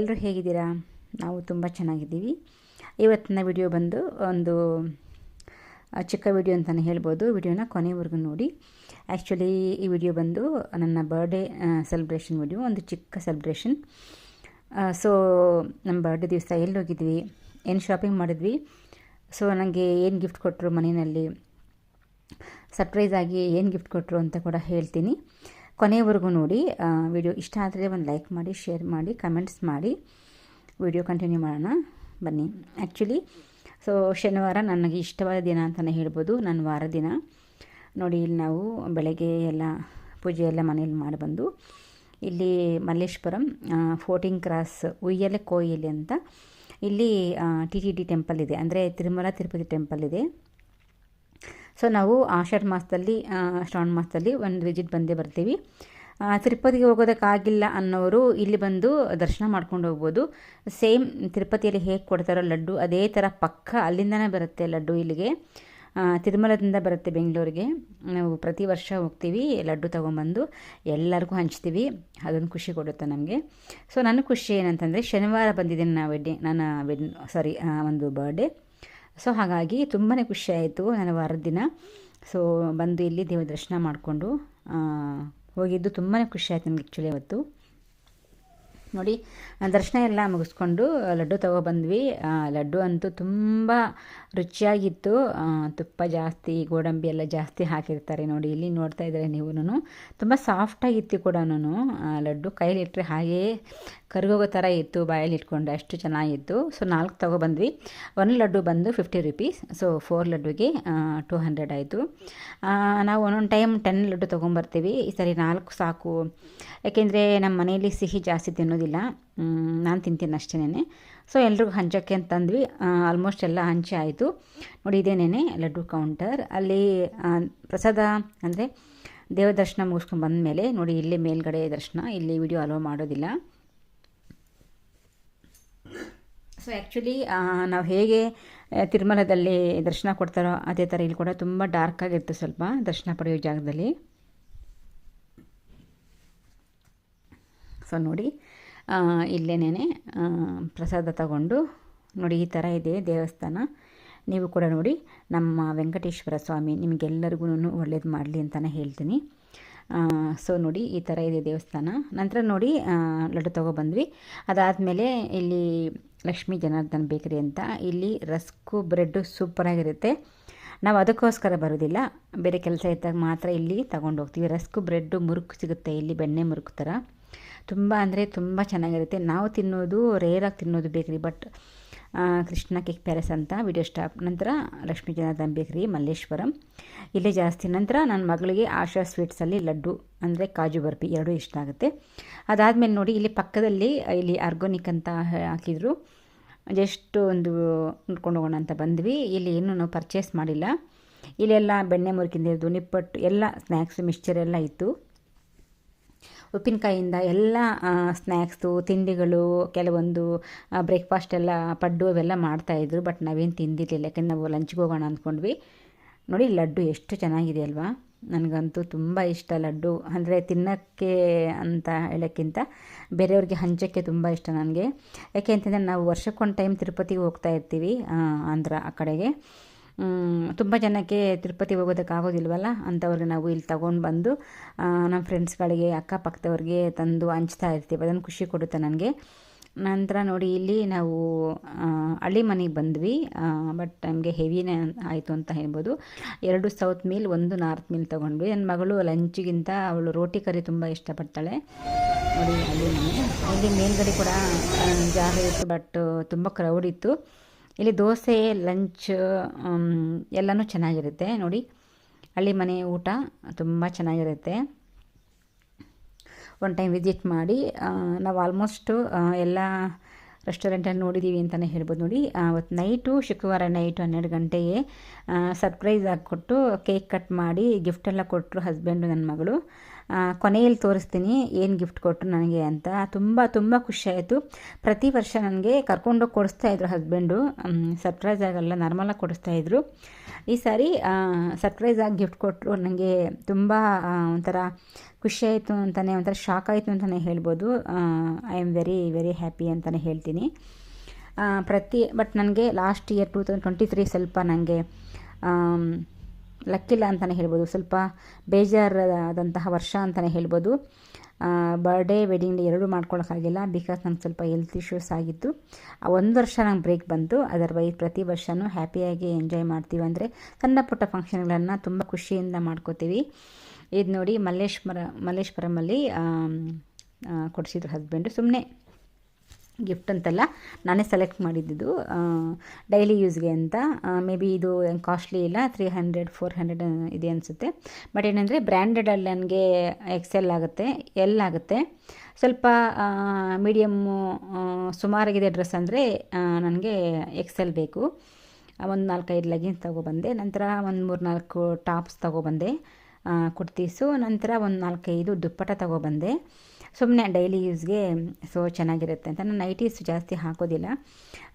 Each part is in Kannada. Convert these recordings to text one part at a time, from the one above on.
ಎಲ್ಲರೂ ಹೇಗಿದ್ದೀರಾ? ನಾವು ತುಂಬ ಚೆನ್ನಾಗಿದ್ದೀವಿ. ಇವತ್ತಿನ ವಿಡಿಯೋ ಬಂದು ಒಂದು ಚಿಕ್ಕ ವಿಡಿಯೋ ಅಂತಲೇ ಹೇಳ್ಬೋದು. ವಿಡಿಯೋನ ಕೊನೆವರೆಗೂ ನೋಡಿ. ಆ್ಯಕ್ಚುಲಿ ಈ ವಿಡಿಯೋ ಬಂದು ನನ್ನ ಬರ್ಡೇ ಸೆಲೆಬ್ರೇಷನ್ ವಿಡಿಯೋ ಒಂದು ಚಿಕ್ಕ ಸೆಲೆಬ್ರೇಷನ್ ಸೊ ನಮ್ಮ ಬರ್ಡೇ ದಿವಸ ಎಲ್ಲಿ ಹೋಗಿದ್ವಿ ಏನು ಶಾಪಿಂಗ್ ಮಾಡಿದ್ವಿ? ಸೊ ನನಗೆ ಏನು ಗಿಫ್ಟ್ ಕೊಟ್ಟರು ಮನೆಯಲ್ಲಿ? ಸರ್ಪ್ರೈಸ್ ಆಗಿ ಏನು ಗಿಫ್ಟ್ ಕೊಟ್ಟರು ಅಂತ ಕೂಡ ಹೇಳ್ತೀನಿ. ಕೊನೆಯವರೆಗೂ ನೋಡಿ ವಿಡಿಯೋ ಇಷ್ಟ ಆದರೆ ಒಂದು ಲೈಕ್ ಮಾಡಿ, ಶೇರ್ ಮಾಡಿ, ಕಮೆಂಟ್ಸ್ ಮಾಡಿ. ವಿಡಿಯೋ ಕಂಟಿನ್ಯೂ ಮಾಡೋಣ. ಬನ್ನಿ. ಆ್ಯಕ್ಚುಲಿ ಸೊ, ಶನಿವಾರ ನನಗೆ ಇಷ್ಟವಾದ ದಿನ ಅಂತಲೇ ಹೇಳ್ಬೋದು. ನನ್ನ ವಾರ ದಿನ. ನೋಡಿ, ಇಲ್ಲಿ ನಾವು ಬೆಳಗ್ಗೆ ಎಲ್ಲ ಪೂಜೆ ಎಲ್ಲ ಮನೇಲಿ ಮಾಡಿಬಂದು ಇಲ್ಲಿ ಮಲ್ಲೇಶ್ವರಂ ಫೋರ್ಟಿಂಗ್ ಕ್ರಾಸ್ ಉಯ್ಯಲೆ ಕೋಯಿಲೆ ಅಂತ. ಇಲ್ಲಿ ಟಿ ಟಿ ಟಿ ಟೆಂಪಲ್ ಇದೆ. ಅಂದರೆ, ತಿರುಮಲ, ತಿರುಪತಿ ಟೆಂಪಲ್ ಇದೆ. ಸೊ ನಾವು ಆಷಾಢ ಮಾಸದಲ್ಲಿ ಶ್ರಾವಣ ಮಾಸದಲ್ಲಿ ಒಂದು ವಿಜಿಟ್ ಬಂದೇ ಬರ್ತೀವಿ. ತಿರುಪತಿಗೆ ಹೋಗೋದಕ್ಕಾಗಿಲ್ಲ ಅನ್ನೋರು ಇಲ್ಲಿ ಬಂದು ದರ್ಶನ ಮಾಡ್ಕೊಂಡು ಹೋಗ್ಬೋದು. ಸೇಮ್ ತಿರುಪತಿಯಲ್ಲಿ ಹೇಗೆ ಕೊಡ್ತಾರೋ ಲಡ್ಡು, ಅದೇ ಥರ ಪಕ್ಕ ಅಲ್ಲಿಂದನೇ ಬರುತ್ತೆ ಲಡ್ಡು ಇಲ್ಲಿಗೆ. ತಿರುಮಲದಿಂದ ಬರುತ್ತೆ ಬೆಂಗಳೂರಿಗೆ. ನಾವು ಪ್ರತಿ ವರ್ಷ ಹೋಗ್ತೀವಿ, ಲಡ್ಡು ತೊಗೊಂಬಂದು ಎಲ್ಲರಿಗೂ ಹಂಚ್ತೀವಿ. ಅದೊಂದು ಖುಷಿ ಕೊಡುತ್ತೆ ನಮಗೆ. ಸೊ ನನ್ನ ಖುಷಿ ಏನಂತಂದರೆ, ಶನಿವಾರ ಬಂದಿದ್ದೀನಿ ನಾ ವೆಡ್ಡಿಂಗ್ ನನ್ನ ವೆಡ್ ಸಾರಿ ಒಂದು ಬರ್ಡೇ ಸೊ ಹಾಗಾಗಿ ತುಂಬಾ ಖುಷಿಯಾಯಿತು ನನ್ನ ವಾರದ ದಿನ. ಸೊ ಬಂದು ಇಲ್ಲಿ ದೇವ ದರ್ಶನ ಮಾಡಿಕೊಂಡು ಹೋಗಿದ್ದು ತುಂಬಾ ಖುಷಿ ಆಯ್ತು ನನಗೆ ಆ್ಯಕ್ಚುಲಿ ಅವತ್ತು. ನೋಡಿ ದರ್ಶನ ಎಲ್ಲ ಮುಗಿಸ್ಕೊಂಡು ಲಡ್ಡು ತೊಗೊಬಂದ್ವಿ. ಲಡ್ಡು ಅಂತೂ ತುಂಬ ರುಚಿಯಾಗಿತ್ತು. ತುಪ್ಪ ಜಾಸ್ತಿ, ಗೋಡಂಬಿ ಎಲ್ಲ ಜಾಸ್ತಿ ಹಾಕಿರ್ತಾರೆ ನೋಡಿ, ಇಲ್ಲಿ ನೋಡ್ತಾ ಇದ್ದಾರೆ ನೀವು ತುಂಬ ಸಾಫ್ಟಾಗಿತ್ತು ಕೂಡ ಲಡ್ಡು ಕೈಲಿಟ್ಟರೆ ಹಾಗೇ ಕರ್ಗೋಗೋ ಥರ ಇತ್ತು, ಬಾಯಲ್ಲಿ ಇಟ್ಕೊಂಡು ಅಷ್ಟು ಚೆನ್ನಾಗಿತ್ತು. ಸೊ ನಾಲ್ಕು ತೊಗೊಬಂದ್ವಿ. ಒಂದು ಲಡ್ಡು ಬಂದು ಫಿಫ್ಟಿ ರುಪೀಸ್ ಸೊ ಫೋರ್ ಲಡ್ಡುಗೆ ಟೂ ಹಂಡ್ರೆಡ್ ಆಯಿತು. ನಾವು ಒಂದೊಂದು ಟೈಮ್ ಟೆನ್ ಲಡ್ಡು ತೊಗೊಂಬರ್ತೀವಿ. ಈ ಸರಿ ನಾಲ್ಕು ಸಾಕು. ಯಾಕೆಂದರೆ ನಮ್ಮ ಮನೆಯಲ್ಲಿ ಸಿಹಿ ಜಾಸ್ತಿ ತಿನ್ನೋದಿಲ್ಲ ನಾನು ತಿಂತೀನಿ ಅಷ್ಟೇನೆ ಸೊ ಎಲ್ರಿಗೂ ಹಂಚೋಕ್ಕೆ ಅಂತಂದ್ವಿ ಆಲ್ಮೋಸ್ಟ್ ಎಲ್ಲ ಹಂಚಿ ಆಯಿತು. ನೋಡಿ, ಇದೇನೇನೆ? ಲಡ್ಡು ಕೌಂಟರ್ ಅಲ್ಲಿ ಪ್ರಸಾದ ಅಂದರೆ ದೇವ ದರ್ಶನ ಮುಗಿಸ್ಕೊಂಡು ಬಂದಮೇಲೆ, ನೋಡಿ, ಇಲ್ಲಿ ಮೇಲ್ಗಡೆ ದರ್ಶನ. ಇಲ್ಲಿ ವಿಡಿಯೋ ಅಲೋ ಮಾಡೋದಿಲ್ಲ. ಸೊ ಆ್ಯಕ್ಚುಲಿ ನಾವು ಹೇಗೆ ತಿರುಮಲದಲ್ಲಿ ದರ್ಶನ ಕೊಡ್ತಾರೋ ಅದೇ ಥರ ಇಲ್ಲಿ ಕೂಡ ತುಂಬ ಡಾರ್ಕ್ ಆಗಿರುತ್ತೆ ಸ್ವಲ್ಪ ದರ್ಶನ ಪಡೆಯೋ ಜಾಗದಲ್ಲಿ. ಸೊ ನೋಡಿ ಇಲ್ಲೇನೇ ಪ್ರಸಾದ ತಗೊಂಡು ನೋಡಿ ಈ ಥರ ಇದೆ ದೇವಸ್ಥಾನ. ನೀವು ಕೂಡ ನೋಡಿ ನಮ್ಮ ವೆಂಕಟೇಶ್ವರ ಸ್ವಾಮಿ ನಿಮಗೆಲ್ಲರಿಗೂ ಒಳ್ಳೇದು ಮಾಡಲಿ ಅಂತಲೇ ಹೇಳ್ತೀನಿ. ಸೊ ನೋಡಿ ಈ ಥರ ಇದೆ ದೇವಸ್ಥಾನ. ನಂತರ ನೋಡಿ ಲಡ್ಡು ತೊಗೊಬಂದ್ವಿ ಅದಾದಮೇಲೆ ಇಲ್ಲಿ ಲಕ್ಷ್ಮೀ ಜನಾರ್ದನ್ ಬೇಕರಿ ಅಂತ. ಇಲ್ಲಿ ರಸ್ಕು ಬ್ರೆಡ್ಡು ಸೂಪರಾಗಿರುತ್ತೆ ನಾವು ಅದಕ್ಕೋಸ್ಕರ ಬರೋದಿಲ್ಲ. ಬೇರೆ ಕೆಲಸ ಇದ್ದಾಗ ಮಾತ್ರ ಇಲ್ಲಿ ತಗೊಂಡು ಹೋಗ್ತೀವಿ ರಸ್ಕು ಬ್ರೆಡ್ಡು ಮುರುಕು ಸಿಗುತ್ತೆ ಇಲ್ಲಿ, ಬೆಣ್ಣೆ ಮುರುಕು ಥರ. ತುಂಬ ಅಂದರೆ ತುಂಬ ಚೆನ್ನಾಗಿರುತ್ತೆ. ನಾವು ತಿನ್ನೋದು ರೇರಾಗಿ ತಿನ್ನೋದು bakery but Krishna cake palace ಅಂತ ವಿಡಿಯೋ ಸ್ಟಾಪ್ ನಂತರ ಲಕ್ಷ್ಮೀ ಜನಾರ್ದನ್ ಬೇಕ್ರಿ, ಮಲ್ಲೇಶ್ವರಂ. ಇಲ್ಲೇ ಜಾಸ್ತಿ ನಂತರ ನನ್ನ ಮಗಳಿಗೆ ಆಶಾ ಸ್ವೀಟ್ಸಲ್ಲಿ ಲಡ್ಡು ಅಂದರೆ ಕಾಜು ಬರ್ಫಿ ಎರಡೂ ಇಷ್ಟ ಆಗುತ್ತೆ. ಅದಾದಮೇಲೆ ನೋಡಿ ಇಲ್ಲಿ ಪಕ್ಕದಲ್ಲಿ, ಇಲ್ಲಿ ಆರ್ಗೋನಿಕ್ ಅಂತ ಹಾಕಿದರು. ಜಸ್ಟ್ ಒಂದು ನೋಡ್ಕೊಂಡು ಹೋಗೋಣ ಅಂತ ಬಂದ್ವಿ. ಇಲ್ಲಿ ಏನೂ ನಾವು ಪರ್ಚೇಸ್ ಮಾಡಿಲ್ಲ. ಇಲ್ಲೆಲ್ಲ ಬೆಣ್ಣೆ ಮುರುಕಿಂದ ಹಿಡಿದು ನಿಪ್ಪಟ್ಟು, ಎಲ್ಲ ಸ್ನ್ಯಾಕ್ಸ್ ಮಿಕ್ಸ್ಚರ್ ಎಲ್ಲ ಇತ್ತು. ಉಪ್ಪಿನಕಾಯಿಂದ ಎಲ್ಲ ಸ್ನ್ಯಾಕ್ಸು ತಿಂಡಿಗಳು, ಕೆಲವೊಂದು ಬ್ರೇಕ್ಫಾಸ್ಟ್ ಎಲ್ಲ, ಪಡ್ಡು ಅವೆಲ್ಲ ಮಾಡ್ತಾಯಿದ್ರು ಬಟ್ ನಾವೇನು ತಿಂದಿರಲಿಲ್ಲ. ಯಾಕಂದ್ರೆ ನಾವು ಲಂಚ್ಗೆ ಹೋಗೋಣ ಅಂದ್ಕೊಂಡ್ವಿ ನೋಡಿ, ಲಡ್ಡು ಎಷ್ಟು ಚೆನ್ನಾಗಿದೆ ಅಲ್ವಾ? ನನಗಂತೂ ತುಂಬ ಇಷ್ಟ ಲಡ್ಡು. ಅಂದರೆ ತಿನ್ನೋಕ್ಕೆ ಅಂತ ಹೇಳೋಕ್ಕಿಂತ ಬೇರೆಯವ್ರಿಗೆ ಹಂಚೋಕ್ಕೆ ತುಂಬ ಇಷ್ಟ ನನಗೆ. ಯಾಕೆ ಅಂತಂದರೆ ನಾವು ವರ್ಷಕ್ಕೊಂದು ಟೈಮ್ ತಿರುಪತಿಗೆ ಹೋಗ್ತಾ ಇರ್ತೀವಿ ಆಂಧ್ರ ಆ ಕಡೆಗೆ. ತುಂಬ ಜನಕ್ಕೆ ತಿರುಪತಿ ಹೋಗೋದಕ್ಕಾಗೋದಿಲ್ವಲ್ಲ ಅಂಥವ್ರಿಗೆ ನಾವು ಇಲ್ಲಿ ತೊಗೊಂಡು ಬಂದು ನಮ್ಮ ಫ್ರೆಂಡ್ಸ್ಗಳಿಗೆ ಅಕ್ಕಪಕ್ಕದವ್ರಿಗೆ ತಂದು ಹಂಚ್ತಾ ಇರ್ತೀವಿ. ಅದನ್ನು ಖುಷಿ ಕೊಡುತ್ತೆ ನನಗೆ. ನಂತರ ನೋಡಿ, ಇಲ್ಲಿ ನಾವು ಹಳ್ಳಿ ಮನೆಗೆ ಬಂದ್ವಿ. ಬಟ್ ನಮಗೆ ಹೆವಿನೇ ಆಯಿತು ಅಂತ ಹೇಳ್ಬೋದು. ಎರಡು ಸೌತ್ ಮೀಲ್, ಒಂದು ನಾರ್ತ್ ಮೀಲ್ ತೊಗೊಂಡ್ವಿ. ನನ್ನ ಮಗಳು ಲಂಚಿಗಿಂತ ಅವಳು ರೋಟಿ ಕರಿ ತುಂಬ ಇಷ್ಟಪಡ್ತಾಳೆ. ನೋಡಿ ಇಲ್ಲಿ ಮೇಲ್ಗಡೆ ಕೂಡ ಜಾಗ ಇತ್ತು ಬಟ್ ತುಂಬ ಕ್ರೌಡ್ ಇತ್ತು. ಇಲ್ಲಿ ದೋಸೆ ಲಂಚ್ ಎಲ್ಲನೂ ಚೆನ್ನಾಗಿರುತ್ತೆ. ನೋಡಿ, ಹಳ್ಳಿ ಮನೆ ಊಟ ತುಂಬ ಚೆನ್ನಾಗಿರುತ್ತೆ. ಒನ್ ಟೈಮ್ ವಿಸಿಟ್ ಮಾಡಿ ನಾವು ಆಲ್ಮೋಸ್ಟು ಎಲ್ಲ ರೆಸ್ಟೋರೆಂಟಲ್ಲಿ ನೋಡಿದ್ದೀವಿ ಅಂತಲೇ ಹೇಳ್ಬೋದು. ನೋಡಿ ಅವತ್ತು ನೈಟು ಶುಕ್ರವಾರ ನೈಟು ಹನ್ನೆರಡು ಗಂಟೆಗೆ ಸರ್ಪ್ರೈಸ್ ಆಗಿ ಕೊಟ್ಟು ಕೇಕ್ ಕಟ್ ಮಾಡಿ ಗಿಫ್ಟೆಲ್ಲ ಕೊಟ್ಟರು ಹಸ್ಬೆಂಡು ನನ್ನ ಮಗಳು. ಕೊನೆಯಲ್ಲಿ ತೋರಿಸ್ತೀನಿ ಏನು ಗಿಫ್ಟ್ ಕೊಟ್ಟರು ನನಗೆ ಅಂತ. ತುಂಬ ತುಂಬ ಖುಷಿಯಾಯಿತು ಪ್ರತಿ ವರ್ಷ ನನಗೆ ಕರ್ಕೊಂಡೋಗಿ ಕೊಡಿಸ್ತಾ ಇದ್ರು ಹಸ್ಬೆಂಡು ಸರ್ಪ್ರೈಸ್ ಆಗಲ್ಲ ನಾರ್ಮಲಾಗಿ ಕೊಡಿಸ್ತಾ ಇದ್ರು. ಈ ಸಾರಿ ಸರ್ಪ್ರೈಸ್ ಆಗಿ ಗಿಫ್ಟ್ ಕೊಟ್ಟರು ನನಗೆ ತುಂಬ ಒಂಥರ ಖುಷಿಯಾಯಿತು ಅಂತಲೇ ಒಂಥರ ಶಾಕ್ ಆಯಿತು ಅಂತಲೇ ಹೇಳ್ಬೋದು. I am very very happy ಅಂತಲೇ ಹೇಳ್ತೀನಿ. ಪ್ರತಿ ಬಟ್ ನನಗೆ last year two thousand twenty three ಸ್ವಲ್ಪ ನನಗೆ ಲಕ್ಕಿಲ್ಲ ಅಂತಲೇ ಹೇಳ್ಬೋದು. ಸ್ವಲ್ಪ ಬೇಜಾರಾದಂತಹ ವರ್ಷ ಅಂತಲೇ ಹೇಳ್ಬೋದು. ಬರ್ಡೇ ವೆಡ್ಡಿಂಗ್ ಡೇ ಎರಡೂ ಮಾಡ್ಕೊಳ್ಳೋಕ್ಕಾಗಿಲ್ಲ ಬಿಕಾಸ್ ನಂಗೆ ಸ್ವಲ್ಪ ಹೆಲ್ತ್ ಇಶ್ಯೂಸ್ ಆಗಿತ್ತು. ಆ, ಒಂದು ವರ್ಷ ನಂಗೆ ಬ್ರೇಕ್ ಬಂತು. ಅದರ್ವೈಸ್ ಪ್ರತಿ ವರ್ಷವೂ ಹ್ಯಾಪಿಯಾಗಿ ಎಂಜಾಯ್ ಮಾಡ್ತೀವಿ. ಅಂದರೆ ಸಣ್ಣ ಪುಟ್ಟ ಫಂಕ್ಷನ್ಗಳನ್ನು ತುಂಬ ಖುಷಿಯಿಂದ ಮಾಡ್ಕೋತೀವಿ. ಇದು ನೋಡಿ ಮಲ್ಲೇಶ್ವರ ಮಲ್ಲೇಶ್ವರಮಲ್ಲಿ ಕೊಡಿಸಿದ್ರು ಹಸ್ಬೆಂಡು ಸುಮ್ಮನೆ ಗಿಫ್ಟ್ ಅಂತಲ್ಲ, ನಾನೇ ಸೆಲೆಕ್ಟ್ ಮಾಡಿದ್ದು. ಡೈಲಿ ಯೂಸ್ಗೆ ಅಂತ. ಮೇ ಬಿ ಇದು ಕಾಸ್ಟ್ಲಿ ಇಲ್ಲ ತ್ರೀ ಹಂಡ್ರೆಡ್ ಫೋರ್ ಹಂಡ್ರೆಡ್ ಇದೆ ಅನಿಸುತ್ತೆ. ಬಟ್ ಏನಂದರೆ ಬ್ರ್ಯಾಂಡೆಡಲ್ಲಿ ನನಗೆ ಎಕ್ಸೆಲ್ ಆಗುತ್ತೆ ಎಲ್ ಆಗುತ್ತೆ. ಸ್ವಲ್ಪ ಮೀಡಿಯಮ್ಮು ಸುಮಾರಾಗಿದೆ ಡ್ರೆಸ್ ಅಂದರೆ ನನಗೆ ಎಕ್ಸೆಲ್ ಬೇಕು. ಒಂದು ನಾಲ್ಕೈದು ಲೆಗಿನ್ಸ್ ತೊಗೊಬಂದೆ, ನಂತರ ಒಂದು ಮೂರು ನಾಲ್ಕು ಟಾಪ್ಸ್ ತೊಗೊಬಂದೆ ಕುರ್ತೀಸು, ನಂತರ ಒಂದು ನಾಲ್ಕೈದು ದುಪ್ಪಟ್ಟ ತೊಗೊಬಂದೆ. ಸುಮ್ಮನೆ ಡೈಲಿ ಯೂಸ್ಗೆ ಸೊ ಚೆನ್ನಾಗಿರುತ್ತೆ ಅಂತ. ನಾನು ನೈಟೀಸ್ ಜಾಸ್ತಿ ಹಾಕೋದಿಲ್ಲ.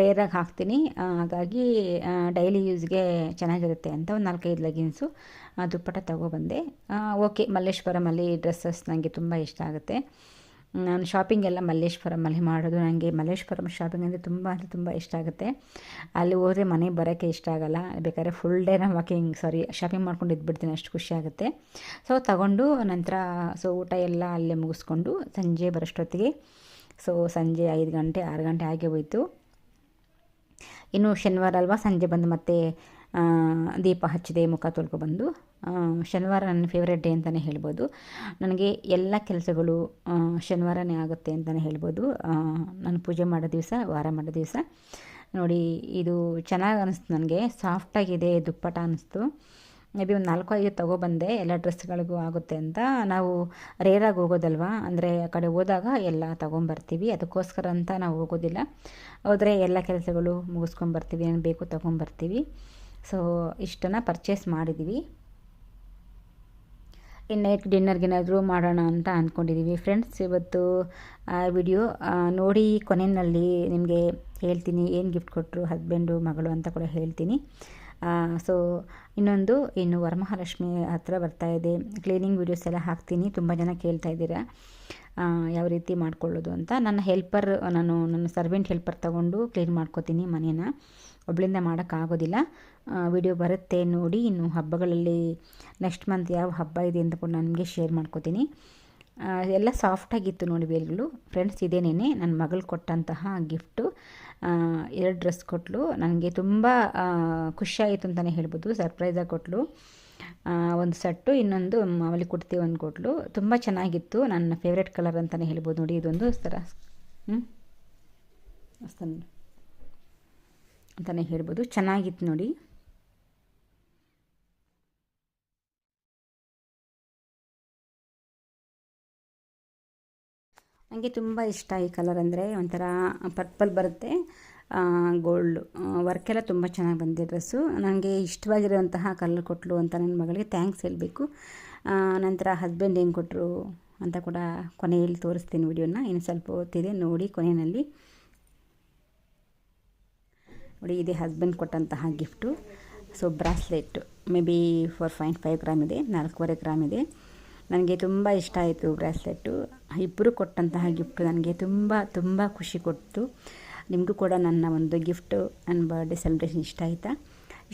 ರೇರಾಗಿ ಹಾಕ್ತೀನಿ. ಹಾಗಾಗಿ ಡೈಲಿ ಯೂಸ್ಗೆ ಚೆನ್ನಾಗಿರುತ್ತೆ ಅಂತ ಒಂದು ನಾಲ್ಕೈದು ಲೆಗಿನ್ಸು ದುಪ್ಪಟ ತೊಗೊಬಂದೆ ಓಕೆ ಮಲ್ಲೇಶ್ವರಮಲ್ಲಿ ಡ್ರೆಸ್ಸಸ್ ನನಗೆ ತುಂಬ ಇಷ್ಟ ಆಗುತ್ತೆ. ನಾನು ಶಾಪಿಂಗ್ ಎಲ್ಲ ಮಲ್ಲೇಶ್ವರಮಲ್ಲಿ ಮಾಡೋದು. ನನಗೆ ಮಲ್ಲೇಶ್ವರಂ ಶಾಪಿಂಗ್ ಅಂದರೆ ತುಂಬ ಅಂದರೆ ತುಂಬ ಇಷ್ಟ ಆಗುತ್ತೆ. ಅಲ್ಲಿ ಹೋದರೆ ಮನೆಗೆ ಬರೋಕ್ಕೆ ಇಷ್ಟ ಆಗಲ್ಲ. ಬೇಕಾದ್ರೆ ಫುಲ್ ಡೇ ನಾನು ವಾಕಿಂಗ್ ಸಾರಿ ಶಾಪಿಂಗ್ ಮಾಡ್ಕೊಂಡು ಇದ್ಬಿಡ್ತೀನಿ, ಅಷ್ಟು ಖುಷಿ ಆಗುತ್ತೆ. ಸೊ ತಗೊಂಡು ನಂತರ ಸೊ ಊಟ ಎಲ್ಲ ಅಲ್ಲೇ ಮುಗಿಸ್ಕೊಂಡು ಸಂಜೆ ಬರೋಷ್ಟೊತ್ತಿಗೆ ಸೊ ಸಂಜೆ ಐದು ಗಂಟೆ, ಆರು ಗಂಟೆ ಹಾಗೆ ಹೋಯಿತು. ಇನ್ನು ಶನಿವಾರ ಅಲ್ವಾ, ಸಂಜೆ ಬಂದು ಮತ್ತೆ ದೀಪ ಹಚ್ಚಿದೆ, ಮುಖ ತೊಳ್ಕೊಬಂದು ಶನಿವಾರ ನನ್ನ ಫೇವ್ರೆಟ್ ಡೇ ಅಂತಲೇ ಹೇಳ್ಬೋದು. ನನಗೆ ಎಲ್ಲ ಕೆಲಸಗಳು ಶನಿವಾರನೇ ಆಗುತ್ತೆ ಅಂತಲೇ ಹೇಳ್ಬೋದು. ನಾನು ಪೂಜೆ ಮಾಡೋ ದಿವಸ, ವಾರ ಮಾಡೋ ದಿವಸ. ನೋಡಿ, ಇದು ಚೆನ್ನಾಗಿ ಅನಿಸ್ತು ನನಗೆ. ಸಾಫ್ಟಾಗಿದೆ ದುಪ್ಪಟ ಅನ್ನಿಸ್ತು ಮೇ ಬಿ ಒಂದು ನಾಲ್ಕು, ಐದು ತೊಗೊಬಂದೆ ಎಲ್ಲ ಡ್ರೆಸ್ಗಳಿಗೂ ಆಗುತ್ತೆ ಅಂತ. ನಾವು ರೇರಾಗಿ ಹೋಗೋದಲ್ವಾ? ಅಂದರೆ ಆ ಕಡೆ ಹೋದಾಗ ಎಲ್ಲ ತೊಗೊಂಬರ್ತೀವಿ. ಅದಕ್ಕೋಸ್ಕರ ಅಂತ ನಾವು ಹೋಗೋದಿಲ್ಲ. ಹೋದರೆ ಎಲ್ಲ ಕೆಲಸಗಳು ಮುಗಿಸ್ಕೊಂಬರ್ತೀವಿ. ಏನು ಬೇಕು ತೊಗೊಂಬರ್ತೀವಿ. ಸೊ ಇಷ್ಟನ್ನು ಪರ್ಚೇಸ್ ಮಾಡಿದ್ದೀವಿ ಇನ್ನು ನೈಟ್ ಡಿನ್ನರ್ಗೇನಾದರೂ ಮಾಡೋಣ ಅಂತ ಅಂದ್ಕೊಂಡಿದ್ದೀವಿ ಫ್ರೆಂಡ್ಸ್ ಇವತ್ತು ವಿಡಿಯೋ ನೋಡಿ ಕೊನೆಯಲ್ಲಿ ನಿಮಗೆ ಹೇಳ್ತೀನಿ ಏನು ಗಿಫ್ಟ್ ಕೊಟ್ಟರು ಹಸ್ಬೆಂಡು ಮಗಳು ಅಂತ ಕೂಡ ಹೇಳ್ತೀನಿ. ಸೊ ಇನ್ನೊಂದು, ಇನ್ನು ವರಮಹಾಲಕ್ಷ್ಮಿ ಹತ್ರ ಬರ್ತಾ ಇದೆ. ಕ್ಲೀನಿಂಗ್ ವೀಡಿಯೋಸ್ ಎಲ್ಲ ಹಾಕ್ತೀನಿ. ತುಂಬ ಜನ ಕೇಳ್ತಾ ಇದ್ದೀರಾ. ಯಾವ ರೀತಿ ಮಾಡ್ಕೊಳ್ಳೋದು ಅಂತ. ನನ್ನ ಹೆಲ್ಪರ್ ನಾನು, ನನ್ನ ಸರ್ವೆಂಟ್ ಹೆಲ್ಪರ್ ತಗೊಂಡು ಕ್ಲೀನ್ ಮಾಡ್ಕೋತೀನಿ ಮನೇನ. ಒಬ್ಬಳಿಂದ ಮಾಡೋಕ್ಕಾಗೋದಿಲ್ಲ. ವಿಡಿಯೋ ಬರುತ್ತೆ ನೋಡಿ, ಇನ್ನು ಹಬ್ಬಗಳಲ್ಲಿ ನೆಕ್ಸ್ಟ್ ಮಂತ್ ಯಾವ ಹಬ್ಬ ಇದೆ ಅಂತ ಕೂಡ ನನಗೆ ಶೇರ್ ಮಾಡ್ಕೋತೀನಿ. ಎಲ್ಲ ಸಾಫ್ಟಾಗಿತ್ತು ನೋಡಿ ವೇಲ್ಗಳು ಫ್ರೆಂಡ್ಸ್ ಇದೇನೇ ನನ್ನ ಮಗಳು ಕೊಟ್ಟಂತಹ ಗಿಫ್ಟು ಎರಡು ಡ್ರೆಸ್ ಕೊಟ್ಟಲು ನನಗೆ ತುಂಬ ಖುಷಿಯಾಯಿತು ಅಂತಲೇ ಹೇಳ್ಬೋದು. ಸರ್ಪ್ರೈಸಾಗಿ ಕೊಟ್ಟಲು ಒಂದು ಸೆಟ್ಟು, ಇನ್ನೊಂದು ಮಾಮೂಲಿ ಕುರ್ತಿ ಒಂದು ಕೊಟ್ಟಲು ತುಂಬ ಚೆನ್ನಾಗಿತ್ತು. ನನ್ನ ಫೇವ್ರೆಟ್ ಕಲರ್ ಅಂತಲೇ ಹೇಳ್ಬೋದು ನೋಡಿ, ಇದೊಂದು. ಥರ ಹ್ಞೂ ಅಂತಲೇ ಹೇಳ್ಬೋದು. ಚೆನ್ನಾಗಿತ್ತು ನೋಡಿ. ನನಗೆ ತುಂಬ ಇಷ್ಟ ಈ ಕಲರ್ ಅಂದರೆ. ಒಂಥರ ಪರ್ಪಲ್ ಬರುತ್ತೆ. ಗೋಲ್ಡ್ ವರ್ಕೆಲ್ಲ ತುಂಬ ಚೆನ್ನಾಗಿ ಬಂದಿದೆ ಡ್ರೆಸ್ಸು ನನಗೆ ಇಷ್ಟವಾಗಿರುವಂತಹ ಕಲರ್ ಕೊಟ್ಟಲು ಅಂತ ನನ್ನ ಮಗಳಿಗೆ ಥ್ಯಾಂಕ್ಸ್ ಹೇಳಬೇಕು. ನಂತರ ಹಸ್ಬೆಂಡ್ ಏನು ಕೊಟ್ಟರು ಅಂತ ಕೂಡ ಕೊನೆಯಲ್ಲಿ ತೋರಿಸ್ತೀನಿ ವಿಡಿಯೋನ ಇನ್ನು ಸ್ವಲ್ಪ ಹೊತ್ತಿದೆ ನೋಡಿ ಕೊನೆಯಲ್ಲಿ. ನೋಡಿ, ಇದೇ ಹಸ್ಬೆಂಡ್ ಕೊಟ್ಟಂತಹ gift so bracelet maybe four point five gram ಇದೆ, ನಾಲ್ಕೂವರೆ ಗ್ರಾಮ್ ಇದೆ. ನನಗೆ ತುಂಬ ಇಷ್ಟ ಆಯಿತು ಬ್ರಾಸ್ಲೆಟ್ಟು ಇಬ್ಬರು ಕೊಟ್ಟಂತಹ ಗಿಫ್ಟು ನನಗೆ ತುಂಬ ತುಂಬ ಖುಷಿ ಕೊಡ್ತು. ನಿಮಗೂ ಕೂಡ ನನ್ನ ಒಂದು ಗಿಫ್ಟು ನನ್ನ ಬರ್ಡೇ ಸೆಲೆಬ್ರೇಷನ್ ಇಷ್ಟ ಆಯಿತಾ?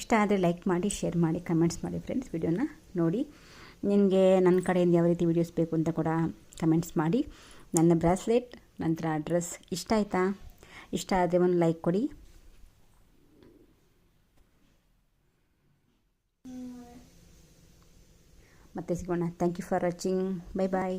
ಇಷ್ಟ ಆದರೆ ಲೈಕ್ ಮಾಡಿ ಶೇರ್ ಮಾಡಿ ಕಮೆಂಟ್ಸ್ ಮಾಡಿ ಫ್ರೆಂಡ್ಸ್ ವಿಡಿಯೋನ ನೋಡಿ. ನಿಮಗೆ ನನ್ನ ಕಡೆಯಿಂದ ಯಾವ ರೀತಿ ವೀಡಿಯೋಸ್ ಬೇಕು ಅಂತ ಕೂಡ ಕಮೆಂಟ್ಸ್ ಮಾಡಿ. ನನ್ನ ಬ್ರಾಸ್ಲೆಟ್ ನಂತರ ಡ್ರೆಸ್ ಇಷ್ಟ ಆಯಿತಾ? ಇಷ್ಟ ಆದರೆ ಒಂದು ಲೈಕ್ ಕೊಡಿ. ಮತ್ತೆ ಸಿಗೋಣ. Thank you for watching bye bye